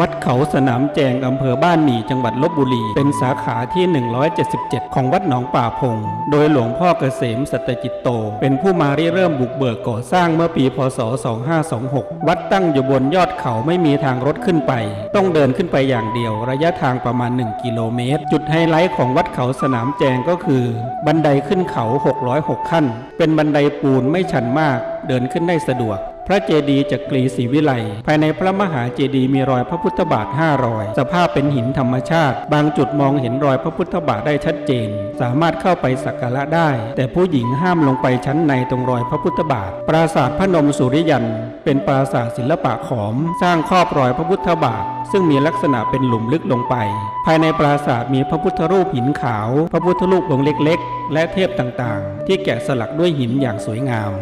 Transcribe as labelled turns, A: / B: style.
A: วัดเขาสนามแจงอำเภอบ้านหมี่จังหวัดลบบุรี เป็นสาขาที่ 177 ของวัดหนองป่าพง โดยหลวงพ่อเกษมสัตจิตโต เป็นผู้มาริเริ่มบุกเบิกก่อสร้างเมื่อปีพศ 2526 วัดตั้งอยู่บนยอดเขาไม่มีทางรถขึ้นไป ต้องเดินขึ้นไปอย่างเดียวระยะทางประมาณ 1 กิโลเมตร จุดไฮไลท์ของวัดเขาสนามแจงก็คือ บันไดขึ้นเขา 606 ขั้น เป็นบันไดปูนไม่ชันมาก เดินขึ้นได้สะดวก พระเจดีย์จากรีศรีวิไลภายในพระมหาเจดีย์มีรอยพระพุทธบาทห้ารอย สภาพเป็นหินธรรมชาติ บางจุดมองเห็นรอยพระพุทธบาทได้ชัดเจน สามารถเข้าไปสักการะได้ แต่ผู้หญิงห้ามลงไปชั้นในตรงรอยพระพุทธบาท ปราสาทพระนมสุริยัน เป็นปราสาทศิลปะขอม สร้างครอบรอยพระพุทธบาท ซึ่งมีลักษณะเป็นหลุมลึกลงไป ภายในปราสาทมีพระพุทธรูปหินขาว พระพุทธรูปองค์เล็ก ๆ และเทพต่างๆ ที่แกะสลักด้วยหินอย่างสวยงาม